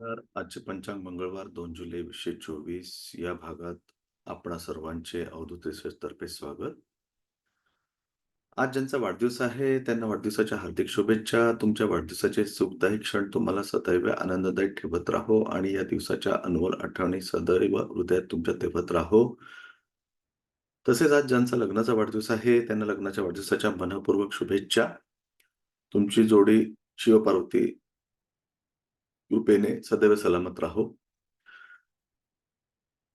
तर आजचे पंचांग मंगळवार दोन जुलै वीसशे चोवीस. या भागात आपणा सर्वांचे अवधूत रिसर्चतर्फे स्वागत. आज ज्यांचा वाढदिवस आहे त्यांना वाढदिवसाच्या हार्दिक शुभेच्छा. तुमच्या वाढदिवसाचे सुखदायी क्षण तुम्हाला सदैव आनंददायी ठेवत राहो आणि या दिवसाच्या अनमोल आठवणी सदैव हृदयात तुमच्या ठेवत राहो. तसेच आज ज्यांचा लग्नाचा वाढदिवस आहे त्यांना लग्नाच्या वाढदिवसाच्या मनपूर्वक शुभेच्छा. तुमची जोडी शिवपार्वती कृपेने सदैव सलामत राहो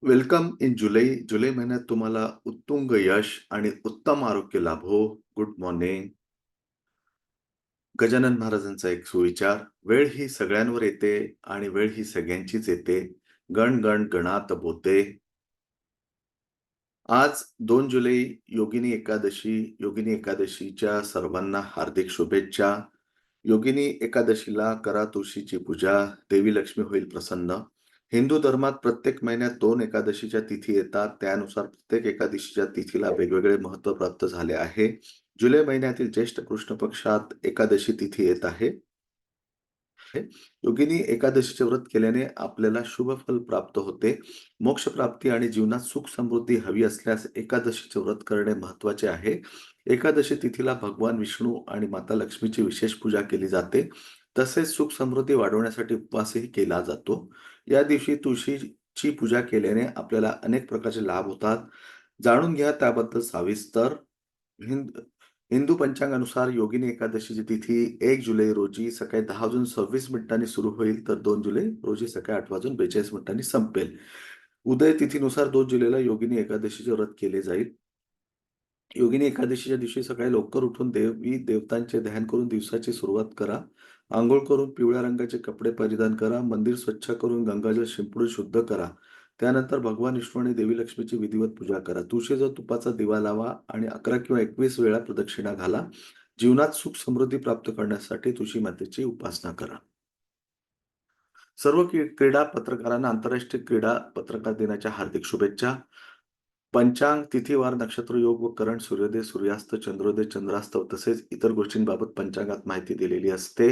वेलकम इन जुलै जुलै महिन्यात तुम्हाला उत्तुंग यश आणि उत्तम आरोग्य लाभो गुड मॉर्निंग गजानन महाराजांचा एक सुविचार वेळ ही सगळ्यांवर येते आणि वेळ ही सगळ्यांचीच येते गण गण गणात बोते आज दोन जुलै योगिनी एकादशी योगिनी एकादशीच्या सर्वांना हार्दिक शुभेच्छा योगिनी एकादशीला करा तुळशीची पूजा देवी लक्ष्मी होईल प्रसन्न. हिंदू धर्मात प्रत्येक महिन्यात दोन एकादशीच्या तिथी येतात. त्यानुसार प्रत्येक एकादशीच्या तिथीला वेगवेगळे महत्त्व प्राप्त झाले आहे. जुलै महिन्यातील ज्येष्ठ कृष्ण पक्षात एकादशी तिथी येत आहे. योगिनी एकादशीचे व्रत केल्याने आपल्याला शुभ फल प्राप्त होते. मोक्ष प्राप्ती आणि जीवनात सुख समृद्धी हवी असल्यास एकादशीचे व्रत करणे महत्त्वाचे आहे. एकादशी तिथीला भगवान विष्णू आणि माता लक्ष्मीची विशेष पूजा केली जाते. तसेच सुख समृद्धी वाढवण्यासाठी उपवासही केला जातो. या दिवशी तुळशीची पूजा केल्याने आपल्याला अनेक प्रकारचे लाभ होतात. जाणून घ्या त्याबद्दल सविस्तर. हिंद हिंदू पंचांगानुसार योगिनी एकादशीची तिथी एक जुलै रोजी सकाळी दहा वाजून सव्वीस मिनिटांनी सुरू होईल तर दोन जुलै रोजी सकाळी आठ वाजून बेचाळीस मिनिटांनी संपेल. उदय तिथीनुसार दोन जुलैला योगिनी एकादशीचे व्रत केले जाईल. योगिनी एकादशीच्या दिवशी सकाळी लवकर उठून देवी देवतांचे ध्यान करून दिवसाची सुरुवात करा. आंघोळ करून पिवळ्या रंगाचे कपडे परिधान करा. मंदिर स्वच्छ करून गंगाजल शिंपडून शुद्ध करा. त्यानंतर भगवान विष्णू आणि देवी लक्ष्मीची विधिवत पूजा करा. तुळशीचा तुपाचा दिवा लावा आणि अकरा किंवा एकवीस वेळा प्रदक्षिणा घाला. जीवनात सुख समृद्धी प्राप्त करण्यासाठी तुळशी मातेची उपासना करा. सर्व क्रीडा पत्रकारांना आंतरराष्ट्रीय क्रीडा पत्रकार दिनाच्या हार्दिक शुभेच्छा. पंचांग तिथीवार नक्षत्र योग व करण सूर्योदय सूर्यास्त चंद्रोदय चंद्रास्त तसेच इतर गोष्टींबाबत पंचांगात माहिती दिलेली असते.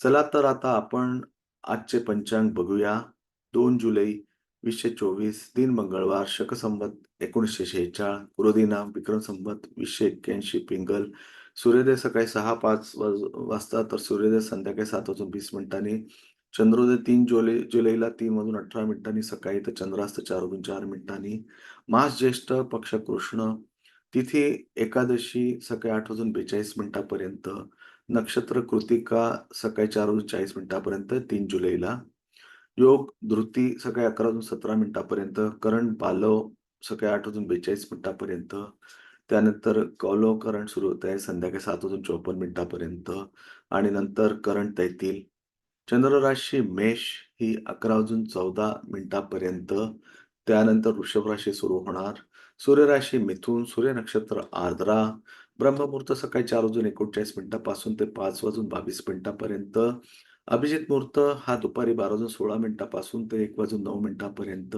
चला तर आता आपण आजचे पंचांग बघूया. दोन जुलै वीसशे चोवीस दिन मंगळवार शकसंबत एकोणीसशे शेहेचाळ गुरुदिना विक्रम संबत वीसशे एक्क्याऐंशी पिंगल. सूर्योदय सकाळी सहा पाच वाजता तर सूर्योदय संध्याकाळी सात वाजून वीस मिनिटांनी. चंद्रोदय तीन जुलै जुलैला तीन वाजून अठरा मिनिटांनी सकाळी तर चंद्रास्त चार वाजून चार मिनिटांनी. मास ज्येष्ठ पक्ष कृष्ण तिथे एकादशी सकाळी आठ वाजून बेचाळीस मिनिटापर्यंत नक्षत्र कृतिका सकाळी चार वाजून चाळीस मिनिटापर्यंत तीन जुलैला. योग धृती सकाळी अकरा वाजून सतरा मिनिटापर्यंत करण पालव सकाळी आठ वाजून बेचाळीस मिनिटापर्यंत. त्यानंतर कौलव करण सुरू होत आहे संध्याकाळी सात वाजून चोपन्न मिनिटापर्यंत. आणि नंतर करण तैतील चंद्रराशी मेष ही अकरा वाजून चौदा मिनिटापर्यंत त्यानंतर वृषभ राशी सुरू होणार. सूर्यराशी मिथून सूर्य नक्षत्र आर्द्रा ब्रह्ममुहूर्त सकाळी चार वाजून एकोणचाळीस मिनिटापासून ते पाच वाजून बावीस मिनिटापर्यंत. अभिजित मुहूर्त हा दुपारी बारा वाजून सोळा मिनिटापासून ते एक वाजून नऊ मिनिटापर्यंत.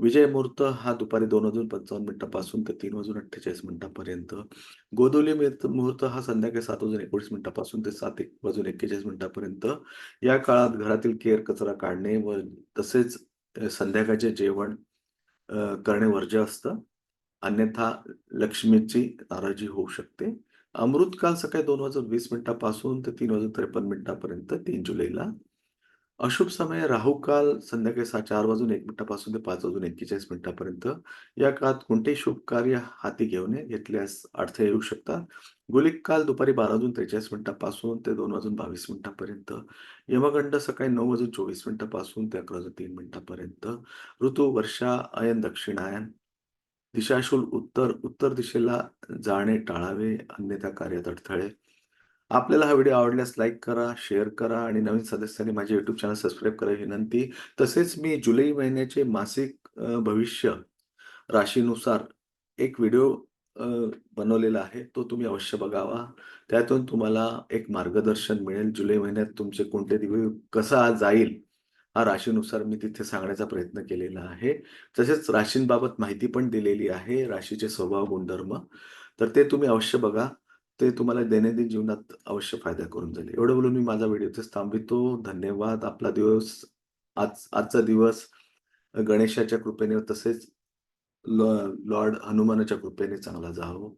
विजय मुहूर्त हा दुपारी दोन वाजून पंचावन्न मिनिटापासून ते तीन वाजून अठ्ठेचाळीस मिनिटापर्यंत. गोदोली मुहूर्त हा संध्याकाळी सात वाजून एकोणीस मिनिटापासून ते सात एक वाजून एक्केचाळीस मिनिटापर्यंत. या काळात घरातील केअर कचरा काढणे व तसेच संध्याकाळचे जेवण करणे वर्ज्य असतं. अन्यथा लक्ष्मीची नाराजी होऊ शकते. अमृतकाल सकाळी दोन वाजून वीस मिनिटापासून ते तीन वाजून त्रेपन्न मिनिटापर्यंत तीन जुलैला. अशुभ समय राहुकाल संध्याकाळी सहा चार वाजून एक मिनिटापासून ते पाच वाजून एक्केचाळीस मिनिटापर्यंत. या काळात कोणतेही शुभ कार्य हाती नये घेतल्यास अडथळे येऊ शकतात. गुलिक काल दुपारी बारा वाजून त्रेचाळीस मिनिटापासून ते दोन वाजून बावीस मिनिटापर्यंत. यमगंड सकाळी नऊ वाजून चोवीस मिनिटापासून ते अकरा वाजून तीन मिनिटापर्यंत. ऋतू वर्षा अयन दक्षिणायन. दिशाशूल उत्तर उत्तर दिशेला जाणे टाळावे अन्यथा कार्यात अडथळे. आपल्याला हा व्हिडिओ आवडल्यास लाईक करा शेअर करा आणि नवीन सदस्यांनी माझे युट्यूब चॅनल सबस्क्राईब करा विनंती. तसेच मी जुलै महिन्याचे मासिक भविष्य राशीनुसार एक व्हिडिओ बनवलेला आहे. तो तुम्ही अवश्य बघावा. त्यातून तुम्हाला एक मार्गदर्शन मिळेल. जुलै महिन्यात तुमचे कोणते दिवस कसा जाईल हा राशीनुसार मी तिथे सांगण्याचा प्रयत्न केलेला आहे. तसेच राशींबाबत माहिती पण दिलेली आहे राशीचे स्वभाव गुणधर्म. तर ते तुम्ही अवश्य बघा. ते तुम्हाला दैनंदिन जीवनात अवश्य फायदा करून जाईल. एवढं बोलून मी माझा व्हिडिओ इथेच थांबवितो. धन्यवाद. आपला दिवस आज आजचा दिवस गणेशाच्या कृपेने तसेच लॉ लॉर्ड हनुमानाच्या कृपेने चांगला जावं.